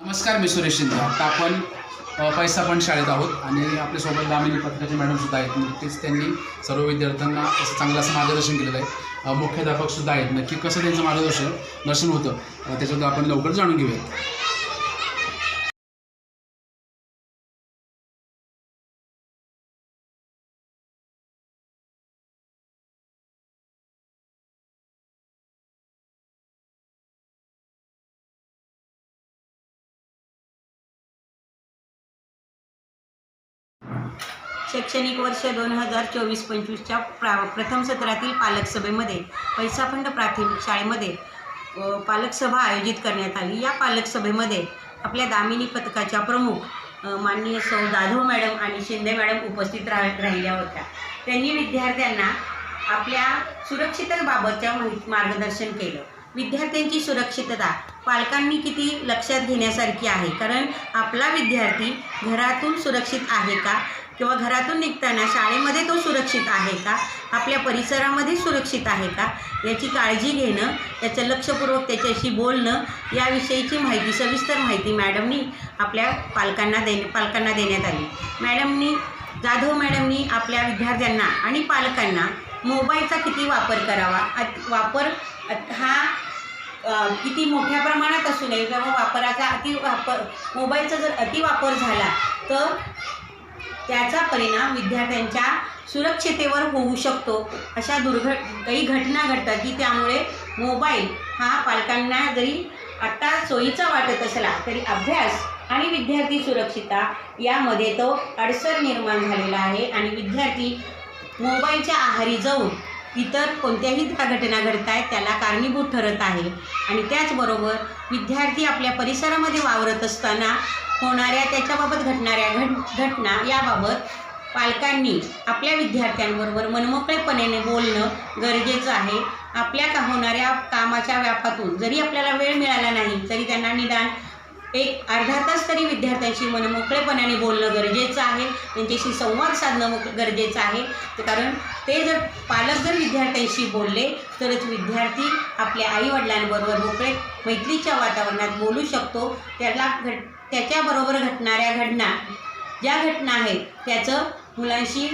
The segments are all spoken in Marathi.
नमस्कार मी सुरेश शिंदे. आता आपण पैसा पण शाळेत आहोत आणि आपल्यासोबत दामिनी पत्रकाचे मॅडमसुद्धा आहेत. नक्कीच त्यांनी सर्व विद्यार्थ्यांना असं चांगलं असं मार्गदर्शन केलेलं आहे. मुख्याध्यापकसुद्धा आहेत. नक्की कसं त्यांचं मार्गदर्शन दर्शन होतं त्याच्याबद्दल आपण लवकर जाणून घेऊयात. शैक्षणिक वर्ष दोन हजार चोवीस पंचवीसच्या प्रा प्रथम सत्रातील पालक सभेमध्ये प्राथमिक शाळेमध्ये पालकसभा पालक सभा आयोजित करण्यात आली. या पालक सभेमध्ये आपल्या दामिनी पथकाच्या प्रमुख माननीय सौ जाधव मॅडम आणि शिंदे मॅडम उपस्थित राह राहिल्या होत्या. त्यांनी विद्यार्थ्यांना आपल्या सुरक्षिततेबाबतच्या मार्गदर्शन केलं. विद्यार्थ्यांची सुरक्षितता पालकांनी किती लक्षात घेण्यासारखी आहे? कारण आपला विद्यार्थी घरातून सुरक्षित आहे का? किंवा घरातून निघताना शाळेमध्ये तो सुरक्षित आहे का? आपल्या परिसरामध्ये सुरक्षित आहे का? याची काळजी घेणं त्याचं लक्षपूर्वक त्याच्याशी बोलणं याविषयीची माहिती सविस्तर माहिती मॅडमनी आपल्या पालकांना देणे पालकांना देण्यात आली. मॅडमनी जाधव मॅडमनी आपल्या विद्यार्थ्यांना आणि पालकांना मोबाईलचा किती वापर करावा? अत- वापर अत- हा किती मोठ्या प्रमाणात असू नये? किंवा वापराचा अति वापर मोबाईलचा जर अतिवापर झाला तर त्याचा परिणाम विद्यार्थ्यांच्या सुरक्षितेवर होऊ शकतो. अशा दुर्घट काही घटना घडतात की त्यामुळे मोबाईल हा पालकांना जरी आत्ता सोयीचा वाटत असला तरी अभ्यास आणि विद्यार्थी सुरक्षिता यामध्ये तो अडसर निर्माण झालेला आहे आणि विद्यार्थी मोबाईलच्या आहारी जाऊन इतर कोणत्याही ज्या घटना घडत आहेत त्याला कारणीभूत ठरत आहे. आणि त्याचबरोबर विद्यार्थी आपल्या परिसरामध्ये वावरत असताना होणाऱ्या त्याच्याबाबत घडणाऱ्या घट घटना याबाबत पालकांनी आपल्या विद्यार्थ्यांबरोबर मनमोकळेपणाने बोलणं गरजेचं आहे. आपल्या का होणाऱ्या कामाच्या व्यापातून जरी आपल्याला वेळ मिळाला नाही तरी त्यांना निदान एक अर्धा तास तरी विद्यार्थ्यांशी मनमोकळेपणाने बोलणं गरजेचं आहे. त्यांच्याशी संवाद साधणं गरजेचं आहे. तर कारण ते जर पालक जर विद्यार्थ्यांशी बोलले तरच विद्यार्थी आपल्या आईवडिलांबरोबर मोकळे मैत्रीच्या वातावरणात बोलू शकतो. त्याला घट त्याच्याबरोबर घटणाऱ्या घटना ज्या घटना आहेत त्याचं मुलांशी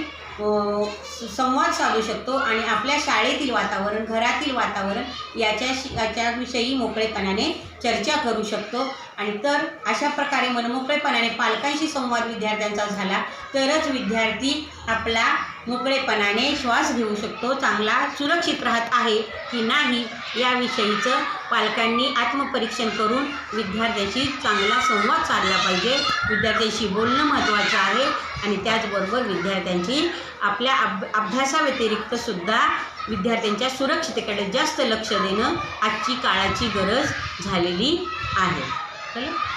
संवाद साधू शकतो आणि आपल्या शाळेतील वातावरण घरातील वातावरण याच्याशी याच्याविषयी मोकळेपणाने चर्चा करू शकतो. आणि तर अशा प्रकारे मनमोकळेपणाने पालकांशी संवाद विद्यार्थ्यांचा झाला तरच विद्यार्थी आपला मोकळेपणाने श्वास घेऊ शकतो चांगला सुरक्षित राहत आहे की नाही याविषयीचं पालकांनी आत्मपरीक्षण करून विद्यार्थ्याशी चांगला संवाद साधला पाहिजे. विद्यार्थ्यांशी बोलणं महत्त्वाचं आहे आणि त्याचबरोबर विद्यार्थ्यांची आपल्या अभ अभ्यासाव्यतिरिक्त सुद्धा विद्यार्थ्यांच्या सुरक्षितेकडे जास्त लक्ष देणं आजची काळाची गरज झालेली आहे. சொல்லுங்கள்